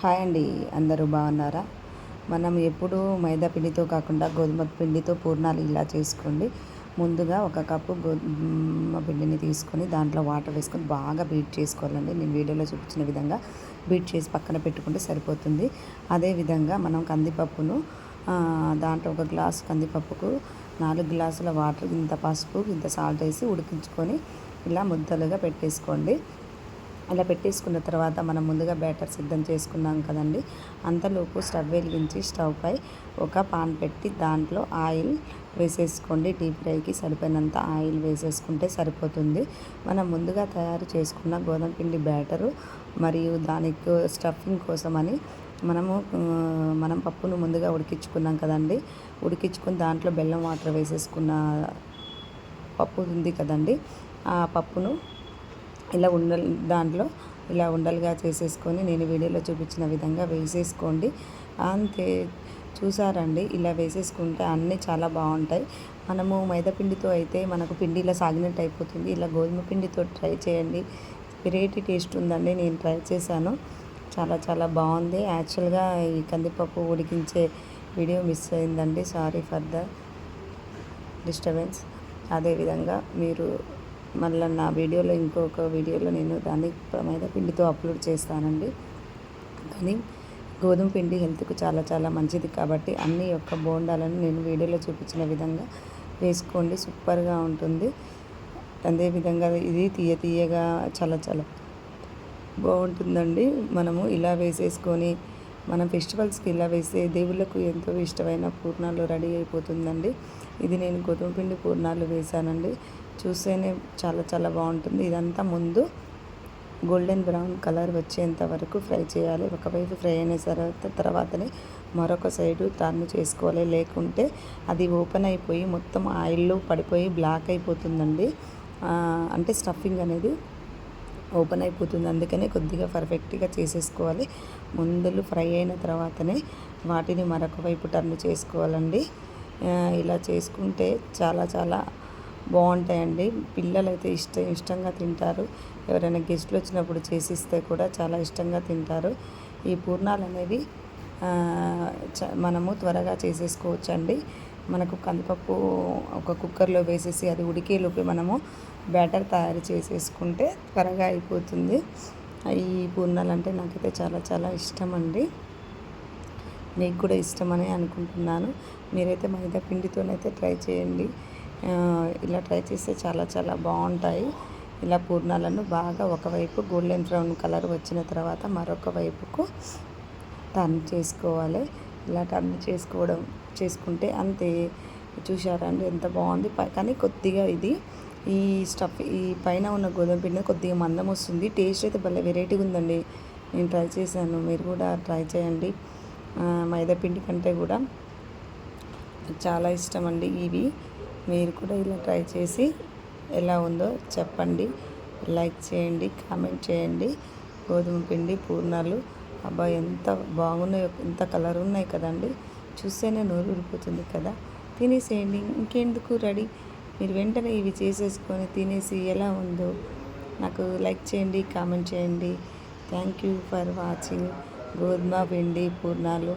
Hi అండి అందరూ బాగున్నారా? మనం ఎప్పుడు మైదా పిండితో కాకుండా గోధుమ పిండితో పూర్ణాలు ఇలా చేసుకోండి. ముందుగా ఒక కప్పు గోధుమ పిండిని తీసుకొని దాంట్లో వాటర్ వేసుకొని బాగా బీట్ చేసుకోవాలండి. నేను వీడియోలో చూపించిన విధంగా బీట్ చేసి పక్కన పెట్టుకుంటే సరిపోతుంది. అదేవిధంగా మనం కందిపప్పును దాంట్లో ఒక గ్లాస్ కందిపప్పుకు నాలుగు గ్లాసుల వాటర్ ఇంత పసుపు ఇంత సాల్ట్ వేసి ఉడికించుకొని ఇలా ముద్దలుగా పెట్టేసుకోండి. అలా పెట్టేసుకున్న తర్వాత మనం ముందుగా బ్యాటర్ సిద్ధం చేసుకున్నాం కదండి. అంతలోపు స్టవ్ వెలిగించి స్టవ్ పై ఒక పాన్ పెట్టి దాంట్లో ఆయిల్ వేసేసుకోండి. డీప్ ఫ్రైకి సరిపోయినంత ఆయిల్ వేసేసుకుంటే సరిపోతుంది. మనం ముందుగా తయారు చేసుకున్న గోధుమ పిండి బ్యాటరు మరియు దానికి స్టఫింగ్ కోసమని మనము మనం పప్పును ముందుగా ఉడికించుకున్నాం కదండి. ఉడికించుకుని దాంట్లో బెల్లం వాటర్ వేసేసుకున్న పప్పు ఉంది కదండి. ఆ పప్పును ఇలా ఉండలు దాంట్లో ఇలా ఉండలుగా చేసేసుకొని నేను వీడియోలో చూపించిన విధంగా వేసేసుకోండి. అంతే చూసారండి? ఇలా వేసేసుకుంటే అన్నీ చాలా బాగుంటాయి. మనము మైదాపిండితో అయితే మనకు పిండి ఇలా సాగినట్టు అయిపోతుంది. ఇలా గోధుమ పిండితో ట్రై చేయండి. వెరైటీ టేస్ట్ ఉందండి నేను ట్రై చేశాను. చాలా చాలా బాగుంది. యాక్చువల్గా ఈ కందిపప్పు ఉడికించే వీడియో మిస్ అయిందండి. Sorry for the disturbance. అదేవిధంగా మీరు మళ్ళీ నా వీడియోలో ఇంకొక వీడియోలో నేను దాన్ని మైదా పిండితో అప్లోడ్ చేస్తానండి. కానీ గోధుమ పిండి హెల్త్కు చాలా చాలా మంచిది కాబట్టి అన్ని యొక్క బోండాలను నేను వీడియోలో చూపించిన విధంగా వేసుకోండి. సూపర్గా ఉంటుంది. అదేవిధంగా ఇది తీయ తీయగా చాలా చాలా బాగుంటుందండి. మనము ఇలా వేసేసుకొని మనం ఫెస్టివల్స్కి ఇలా వేస్తే దేవుళ్ళకు ఎంతో ఇష్టమైన పూర్ణాలు రెడీ అయిపోతుందండి. ఇది నేను గోధుమ పిండి పూర్ణాలు వేశానండి. చూస్తేనే చాలా చాలా బాగుంటుంది. ఇదంతా ముందు గోల్డెన్ బ్రౌన్ కలర్ వచ్చేంత వరకు ఫ్రై చేయాలి. ఒకవైపు ఫ్రై అయిన తర్వాత తర్వాతనే మరొక సైడు టర్న్ చేసుకోవాలి. లేకుంటే అది ఓపెన్ అయిపోయి మొత్తం ఆయిల్లో పడిపోయి బ్లాక్ అయిపోతుందండి. అంటే స్టఫింగ్ అనేది ఓపెన్ అయిపోతుంది. అందుకనే కొద్దిగా పర్ఫెక్ట్గా చేసేసుకోవాలి. ముందులు ఫ్రై అయిన తర్వాతనే వాటిని మరొక వైపు టర్న్ చేసుకోవాలండి. ఇలా చేసుకుంటే చాలా చాలా బాగుంటాయండి. పిల్లలు అయితే ఇష్ట ఇష్టంగా తింటారు. ఎవరైనా గెస్ట్లు వచ్చినప్పుడు చేసిస్తే కూడా చాలా ఇష్టంగా తింటారు. ఈ పూర్ణాలు అనేవి మనము త్వరగా చేసేసుకోవచ్చు అండి మనకు కందిపప్పు ఒక కుక్కర్లో వేసేసి అది ఉడికేలోపే మనము బ్యాటర్ తయారు చేసేసుకుంటే త్వరగా అయిపోతుంది. ఈ పూర్ణాలు అంటే నాకైతే చాలా చాలా ఇష్టం అండి మీకు కూడా ఇష్టమని అనుకుంటున్నాను. మీరైతే మైదా పిండితోనైతే ట్రై చేయండి. ఇలా ట్రై చేస్తే చాలా చాలా బాగుంటాయి. ఇలా పూర్ణాలను బాగా ఒకవైపు గోల్డెన్ బ్రౌన్ కలర్ వచ్చిన తర్వాత మరొక వైపుకు టర్న్ చేసుకోవాలి. ఇలా టర్న్ చేసుకోవడం చేసుకుంటే అంతే. చూసారండి ఎంత బాగుంది. కానీ కొద్దిగా ఇది ఈ స్టఫ్ ఈ పైన ఉన్న గోధుమ పిండి కొద్దిగా మందం వస్తుంది. టేస్ట్ అయితే భలే వెరైటీగా ఉందండి. నేను ట్రై చేశాను. మీరు కూడా ట్రై చేయండి. మైదా పిండి కంటే కూడా. చాలా ఇష్టం అండి ఇవి. మీరు కూడా ఇలా ట్రై చేసి ఎలా ఉందో చెప్పండి. లైక్ చేయండి కామెంట్ చేయండి. గోధుమ పిండి పూర్ణాలు. అబ్బా ఎంత బాగున్నాయో ఎంత కలర్ ఉన్నాయి కదండి. చూస్తేనే నోరు ఊరిపోతుంది కదా. తినేసేయండి ఇంకెందుకు రెడీ? మీరు వెంటనే ఇవి చేసేసుకొని తినేసి ఎలా ఉందో నాకు లైక్ చేయండి కామెంట్ చేయండి. Thank you for watching. గోధుమ పిండి పూర్ణాలు.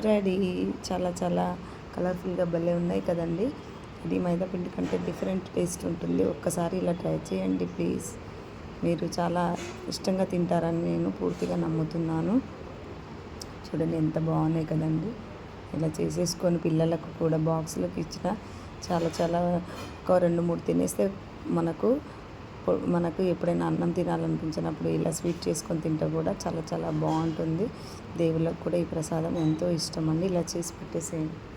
రెడీ. చాలా చాలా కలర్ఫుల్గా భలే ఉన్నాయి కదండి. ఇది మైదా పిండి కంటే డిఫరెంట్ టేస్ట్ ఉంటుంది. ఒక్కసారి ఇలా ట్రై చేయండి ప్లీజ్. మీరు చాలా ఇష్టంగా తింటారని నేను పూర్తిగా నమ్ముతున్నాను. చూడండి ఎంత బాగున్నాయి కదండి. ఇలా చేసేసుకొని పిల్లలకు కూడా బాక్సులకు ఇచ్చిన చాలా చాలా ఒక రెండు మూడు తినేస్తే మనకు మనకు ఎప్పుడైనా అన్నం తినాలనిపించినప్పుడు ఇలా స్వీట్ చేసుకొని తింటే కూడా చాలా చాలా బాగుంటుంది. దేవుళ్ళకు కూడా ఈ ప్రసాదం ఎంతో ఇష్టం అండి. ఇలా చేసి పెట్టేసేయండి.